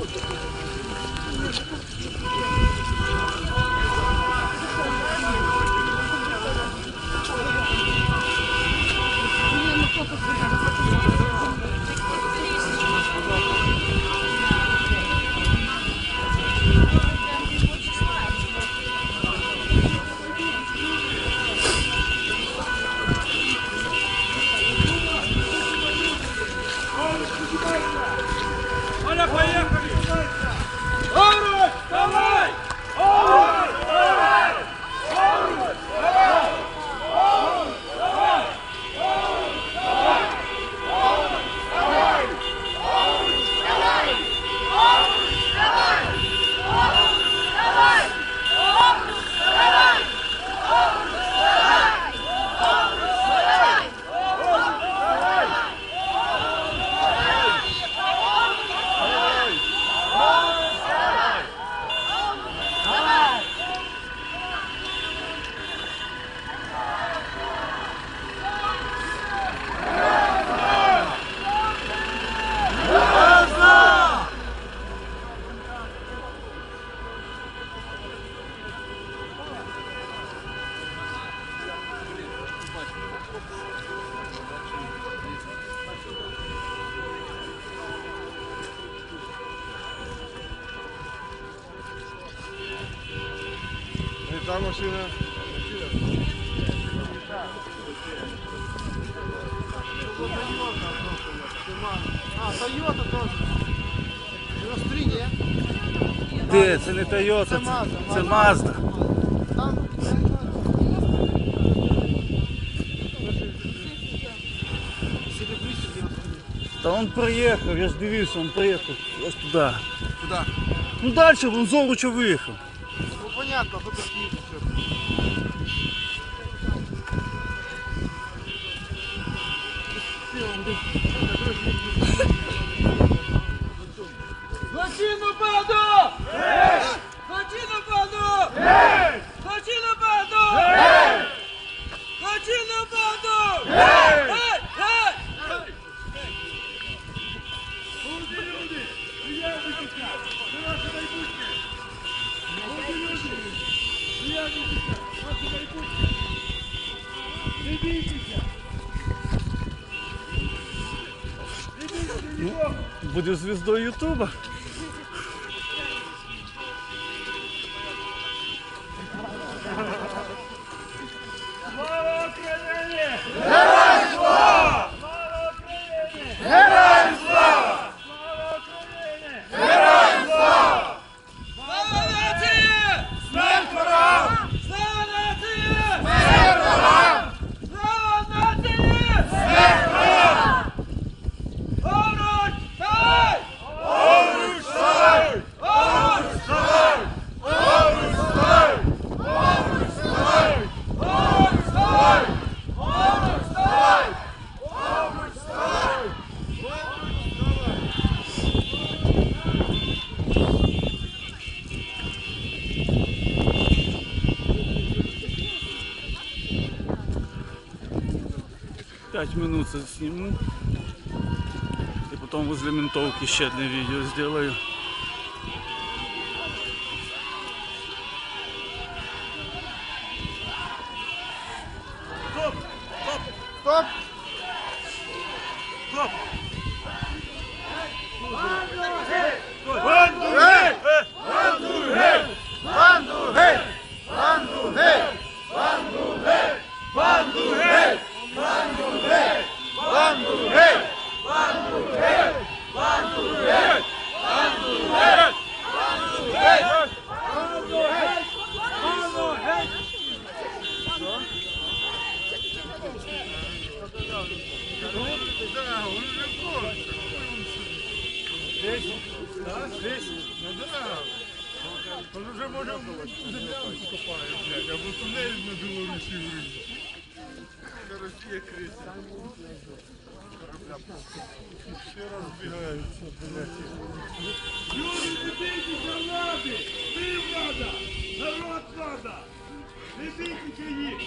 Thank you. Не та машина. А, Тойота теж. 93, ні? Де? Це не Toyota, Це Mazda, це Mazda. Mazda. Там. Серебристый 93. Та він приїхав, я ж дивився, він приїхав ось туди. Куда? Ну далі він з Оруча виїхав. Ну понятно, тут Злочин упаду! Злочин упаду! Злочин упаду! Злочин упаду! Люди, люди! Я вытекаю! Вы наши наибудьте! Люди, люди! Я вытекаю! Наши наибудьте! Не бейтесь! Ну, а буду звездой Ютуба. 5 минут сниму. И потом возле ментовки еще одно видео сделаю. Стоп! Стоп! Стоп! Стоп! Он вже може землянку копають, блядь, або тунель на Білорусі врізав. Короче, крisi. Все розбігаються, блядь. Люди, не бійтеся влади! Ти влада! Народ влада! Не бійтеся їх!